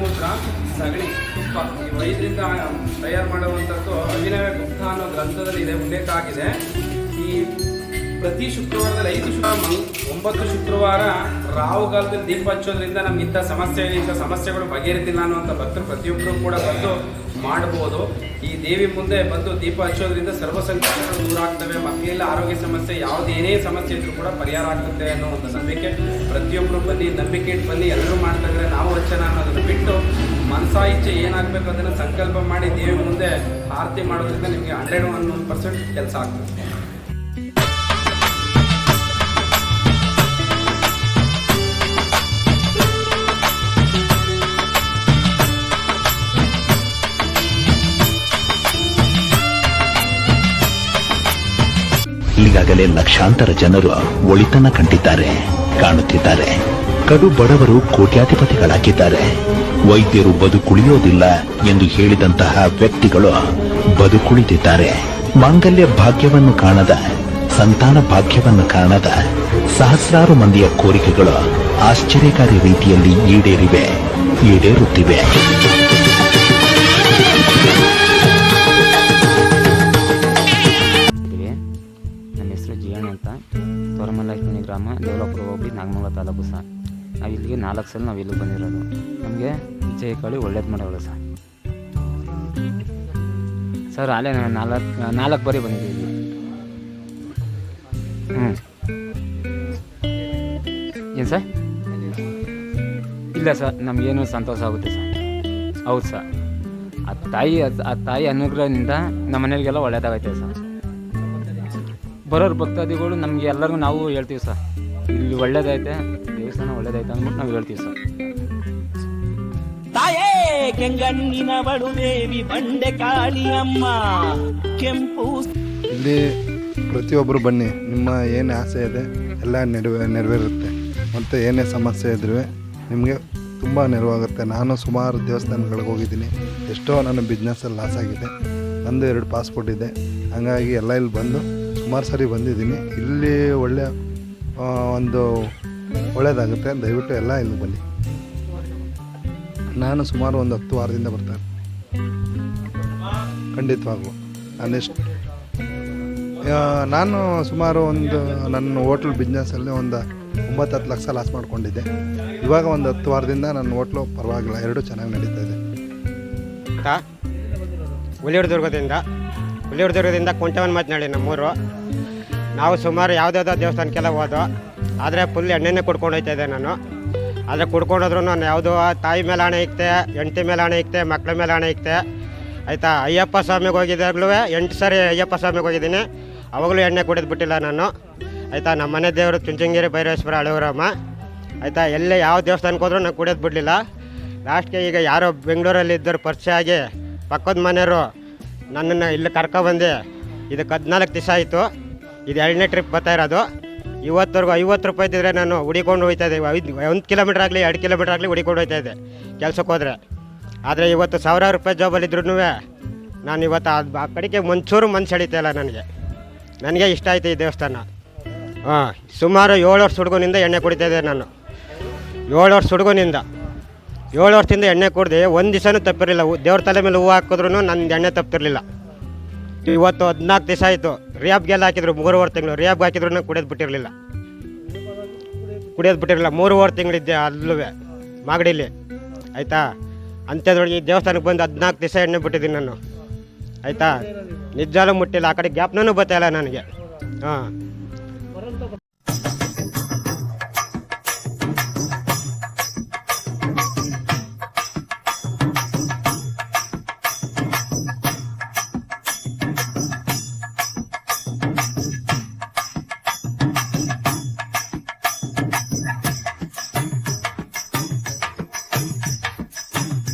ಗೋಮೂತ್ರ ಸಗಣಿ, ತುಪ್ಪ, ಈ ವೈದ್ಯರಿಂದ ತಯಾರು ಮಾಡುವಂಥದ್ದು ಅಭಿನವ ಗುಪ್ತ ಅನ್ನೋ ಗ್ರಂಥದಲ್ಲಿ ಇದೆ, ಉಲ್ಲೇಖ ಆಗಿದೆ. ಈ ಪ್ರತಿ ಶುಕ್ರವಾರದಲ್ಲಿ ಐದು ಶುಕ್ರವಾರ, ಒಂಬತ್ತು ಶುಕ್ರವಾರ ರಾಹುಗಾಲದಲ್ಲಿ ದೀಪ ಹಚ್ಚೋದ್ರಿಂದ ನಮ್ಗೆ ಇಂಥ ಸಮಸ್ಯೆ ಇಂಥ ಸಮಸ್ಯೆಗಳು ಬಗೆಹರಿತಿಲ್ಲ ಅನ್ನುವಂಥ ಭಕ್ತರು ಪ್ರತಿಯೊಬ್ಬರು ಕೂಡ ಬಂದು ಮಾಡ್ಬೋದು. ಈ ದೇವಿ ಮುಂದೆ ಬಂದು ದೀಪ ಹಚ್ಚೋದ್ರಿಂದ ಸರ್ವ ಸಂಕಷ್ಟಗಳು ದೂರ ಆಗ್ತವೆ ಮಕ್ಕಳೆಲ್ಲ ಆರೋಗ್ಯ ಸಮಸ್ಯೆ ಯಾವುದೇನೇ ಸಮಸ್ಯೆ ಇದ್ರೂ ಕೂಡ ಪರಿಹಾರ ಆಗ್ತದೆ ಅನ್ನೋ ಒಂದು ನಂಬಿಕೆ. ಪ್ರತಿಯೊಬ್ಬರು ಬನ್ನಿ, ನಂಬಿಕೆ ಇಟ್ಟು ಬನ್ನಿ, ಎಲ್ಲರೂ ಮಾಡ್ತಾ ನಾವು ಹಚ್ಚೋಣ ಅನ್ನೋದನ್ನು ಬಿಟ್ಟು ಮನಸಾ ಇಚ್ಛೆ ಏನಾಗಬೇಕು ಅದನ್ನು ಸಂಕಲ್ಪ ಮಾಡಿ ದೇವಿ ಮುಂದೆ ಆರತಿ ಮಾಡೋದ್ರಿಂದ ನಿಮಗೆ ಹಂಡ್ರೆಡ್ ಒನ್ ಪರ್ಸೆಂಟ್ ಕೆಲಸ ಆಗ್ತದೆ. ಈಗಾಗಲೇ ಲಕ್ಷಾಂತರ ಜನರು ಒಳಿತನ ಕಂಡಿದ್ದಾರೆ, ಕಾಣುತ್ತಿದ್ದಾರೆ. ಕಡು ಬಡವರು ಕೋಟ್ಯಾಧಿಪತಿಗಳಾಗಿದ್ದಾರೆ. ವೈದ್ಯರು ಬದುಕುಳಿಯೋದಿಲ್ಲ ಎಂದು ಹೇಳಿದಂತಹ ವ್ಯಕ್ತಿಗಳು ಬದುಕುಳಿದಿದ್ದಾರೆ. ಮಾಂಗಲ್ಯ ಭಾಗ್ಯವನ್ನು ಕಾಣದ, ಸಂತಾನ ಭಾಗ್ಯವನ್ನು ಕಾಣದ ಸಹಸ್ರಾರು ಮಂದಿಯ ಕೋರಿಕೆಗಳು ಆಶ್ಚರ್ಯಕಾರಿ ರೀತಿಯಲ್ಲಿ ಈಡೇರಿವೆ, ಈಡೇರುತ್ತಿವೆ. ತೋರಮಲ್ಲಕ್ಕಿನಿ ಗ್ರಾಮ ದೇವಲಾಪುರ ಹೋಗಿ ನಾಗಮಂಗಲ ತಾಲೂಕು ಸರ್. ನಾವು ಇಲ್ಲಿಗೆ ನಾಲ್ಕು ಸಲ ನಾವು ಇಲ್ಲಿಗೆ ಬಂದಿರೋದು. ನಮಗೆ ವಿಜಯ ಕಳಿ ಒಳ್ಳೇದು ಮಾಡೋಳು ಸರ್. ಸರ್, ಅಲ್ಲೇ ನಾಲ್ಕು ನಾಲ್ಕು ಬಾರಿ ಬಂದಿದ್ದೀವಿ ಹ್ಞೂ ಏನು ಸರ್? ಇಲ್ಲ ಸರ್, ನಮಗೇನು ಸಂತೋಷ ಆಗುತ್ತೆ ಸರ್. ಹೌದು ಸರ್. ಆ ತಾಯಿ ಆ ತಾಯಿ ಅನುಗ್ರಹದಿಂದ ನಮ್ಮ ಮನೆಯಲ್ಲಿಗೆಲ್ಲ ಒಳ್ಳೇದಾಗೈತೆ ಸರ್. ಬರೋರು ಭಕ್ತಾದಿಗಳು ನಮ್ಗೆ ಎಲ್ಲರಿಗೂ ನಾವು ಹೇಳ್ತೀವಿ ಸರ್. ಇಲ್ಲಿ ಒಳ್ಳೇದೈತೆ ದೇವಸ್ಥಾನ ಒಳ್ಳೇದೈತೆ ಅಂದ್ಬಿಟ್ಟು ನಾವು ಹೇಳ್ತೀವಿ ಸರ್. ತಾಯೇ ಕೆಂಗಣ್ಣಿನವಳು ದೇವಿ ಬಂಡೆ ಕಾಳಿಯಮ್ಮ ಕೆಂಪು ಇಲ್ಲಿ ಪ್ರತಿಯೊಬ್ಬರು ಬನ್ನಿ ನಿಮ್ಮ ಏನು ಆಸೆ ಇದೆ ಎಲ್ಲ ನೆರವೇ ನೆರವೇರುತ್ತೆ. ಮತ್ತು ಏನೇ ಸಮಸ್ಯೆ ಇದ್ರೂ ನಿಮಗೆ ತುಂಬ ನೆರವಾಗುತ್ತೆ. ನಾನು ಸುಮಾರು ದೇವಸ್ಥಾನಗಳಿಗೆ ಹೋಗಿದ್ದೀನಿ. ಎಷ್ಟೋ ನನ್ನ ಬಿಸ್ನೆಸ್ಸಲ್ಲಿ ಲಾಸ್ ಆಗಿದೆ. ನಂದು ಎರಡು ಪಾಸ್ಪೋರ್ಟ್ ಇದೆ. ಹಾಗಾಗಿ ಎಲ್ಲ ಇಲ್ಲಿ ಬಂದು ಸುಮಾರು ಸಾರಿ ಬಂದಿದ್ದೀನಿ. ಇಲ್ಲಿ ಒಳ್ಳೆಯ ಒಂದು ಒಳ್ಳೆಯದಾಗುತ್ತೆ ದಯವಿಟ್ಟು ಎಲ್ಲ ಇಲ್ಲಿ ಬನ್ನಿ. ನಾನು ಸುಮಾರು ಒಂದು ಹತ್ತು ವಾರದಿಂದ ಬರ್ತಾರೆ ಖಂಡಿತವಾಗುವ ನಾನೆಷ್ಟು ನಾನು ಸುಮಾರು ಒಂದು, ನನ್ನ ಹೋಟ್ಲ್ ಬಿಸ್ನೆಸ್ಸಲ್ಲಿ ಒಂದು ಒಂಬತ್ತು ಹತ್ತು ಲಕ್ಷ ಲಾಸ್ ಮಾಡಿಕೊಂಡಿದ್ದೆ. ಇವಾಗ ಒಂದು ಹತ್ತು ವಾರದಿಂದ ನನ್ನ ಹೋಟ್ಲು ಪರವಾಗಿಲ್ಲ. ಎರಡೂ ಚೆನ್ನಾಗಿ ನಡೀತಾ ಇದೆ. ಅಂತ ಹುಲಿಯೂರು ದುರ್ಗದಿಂದ ಹುಲಿಯೂರು ದುರ್ಗದಿಂದ ಕುಂಟವನ್ ಮಾತನಾಡಿ ನಮ್ಮೂರು. ನಾವು ಸುಮಾರು ಯಾವುದ್ಯಾವುದೋ ದೇವಸ್ಥಾನಕ್ಕೆಲ್ಲ ಹೋದೋ ಆದರೆ ಫುಲ್ ಎಣ್ಣೆನೇ ಕುಡ್ಕೊಂಡು ಹೋಗ್ತಾ ಇದ್ದೆ ನಾನು. ಆದರೆ ಕುಡ್ಕೊಂಡೋದ್ರು ನಾನು ಯಾವುದೋ ತಾಯಿ ಮೇಲೆ ಹಣೆ ಇಕ್ತೆ, ಹೆಂಡತಿ ಮೇಲೆ ಹಣೆ ಇಕ್ತೆ ಮಕ್ಕಳ ಮೇಲೆ ಹಣೆ ಇಕ್ತೆ. ಆಯಿತಾ, ಅಯ್ಯಪ್ಪ ಸ್ವಾಮಿಗೆ ಹೋಗಿದ್ದಾಗಲೂ ಎಂಟು ಸಾರಿ ಅಯ್ಯಪ್ಪ ಸ್ವಾಮಿಗೆ ಹೋಗಿದ್ದೀನಿ. ಅವಾಗಲೂ ಎಣ್ಣೆ ಕುಡಿದು ಬಿಟ್ಟಿಲ್ಲ ನಾನು. ಆಯಿತಾ, ನಮ್ಮ ಮನೆ ದೇವರು ಚುಂಚಂಗಿರಿ ಭೈರವೇಶ್ವರ ಅಳವರಮ್ಮ ಆಯಿತಾ, ಎಲ್ಲೇ ಯಾವ ದೇವಸ್ಥಾನಕ್ಕೆ ಹೋದ್ರೂ ನಾನು ಕುಡಿಯೋದು ಬಿಡಲಿಲ್ಲ. ಲಾಸ್ಟ್ಗೆ ಈಗ ಯಾರೋ ಬೆಂಗಳೂರಲ್ಲಿ ಇದ್ದರು ಪರಿಚಯ ಆಗಿ ಪಕ್ಕದ ಮನೆಯವರು ನನ್ನನ್ನು ಇಲ್ಲಿ ಕರ್ಕೊಬಂದು ಇದಕ್ಕೆ ಹದಿನಾಲ್ಕು ದಿವಸ ಆಯಿತು. ಇದು ಎರಡನೇ ಟ್ರಿಪ್ ಬರ್ತಾ ಇರೋದು. ಇವತ್ತವರೆಗೂ ಐವತ್ತು ರೂಪಾಯಿ ಇದ್ದಿದ್ರೆ ನಾನು ಹುಡಿಕೊಂಡು ಹೋಗ್ತಾ ಇದ್ದೆ. ಐದು, ಒಂದು ಕಿಲೋಮೀಟ್ರ್ ಆಗಲಿ, ಎರಡು ಕಿಲೋಮೀಟ್ರ್ ಆಗಲಿ ಹುಡಿಕೊಂಡು ಹೋಗ್ತಾ ಇದ್ದೆ ಕೆಲಸಕ್ಕೆ ಹೋದರೆ. ಆದರೆ ಇವತ್ತು ಸಾವಿರಾರು ರೂಪಾಯಿ ಜಾಬಲ್ಲಿದ್ರೂ ನಾನು ಇವತ್ತು ಅದು ಆ ಕಡೆಗೆ ಒಂಚೂರು ಮನ್ಸು ಇಲ್ಲ ನನಗೆ. ನನಗೆ ಇಷ್ಟ ಆಯಿತು ಈ ದೇವಸ್ಥಾನ. ಹಾಂ, ಸುಮಾರು ಏಳು ವರ್ಷ ಹುಡುಗನಿಂದ ಎಣ್ಣೆ ಕುಡಿತಾ ಇದ್ದೆ ನಾನು. ಏಳು ವರ್ಷ ಹುಡುಗನಿಂದ. ಏಳು ವರ್ಷದಿಂದ ಎಣ್ಣೆ ಕುಡ್ದು ಒಂದು ದಿವಸನೂ ತಪ್ಪಿರಲಿಲ್ಲ. ದೇವ್ರ ತಲೆ ಮೇಲೆ ಹೂವು ಹಾಕಿದ್ರು ನನ್ನ ಎಣ್ಣೆ ತಪ್ಪಿರಲಿಲ್ಲ ಇವತ್ತು ಹದಿನಾಲ್ಕು ದಿವಸ ಆಯಿತು. ರಿಯಾಬ್ಗೆಲ್ಲ ಹಾಕಿದ್ರು, ಮೂರುವರೆ ತಿಂಗಳು. ರಿಯಾಬ್ಗೆ ಹಾಕಿದ್ರು ಕುಡಿಯೋದು ಬಿಟ್ಟಿರಲಿಲ್ಲ. ಕುಡಿಯೋದು ಬಿಟ್ಟಿರಲಿಲ್ಲ. ಮೂರುವರೆ ತಿಂಗಳಿದ್ದೆ ಅಲ್ಲೂ ಮಾಗಡಿಲಿ. ಆಯಿತಾ? ಅಂಥದ್ರೊಳಗೆ ಈ ದೇವಸ್ಥಾನಕ್ಕೆ ಬಂದು ಹದಿನಾಲ್ಕು ದಿವಸ ಎಣ್ಣೆ ಬಿಟ್ಟಿದ್ದೀನಿ ನಾನು. ಆಯಿತಾ? ನಿಜಾಲು ಮುಟ್ಟಿಲ್ಲ. ಆ ಕಡೆ ಗ್ಯಾಪ್ನೂ ಬರ್ತಾಯಿಲ್ಲ ನನಗೆ. ಹಾಂ.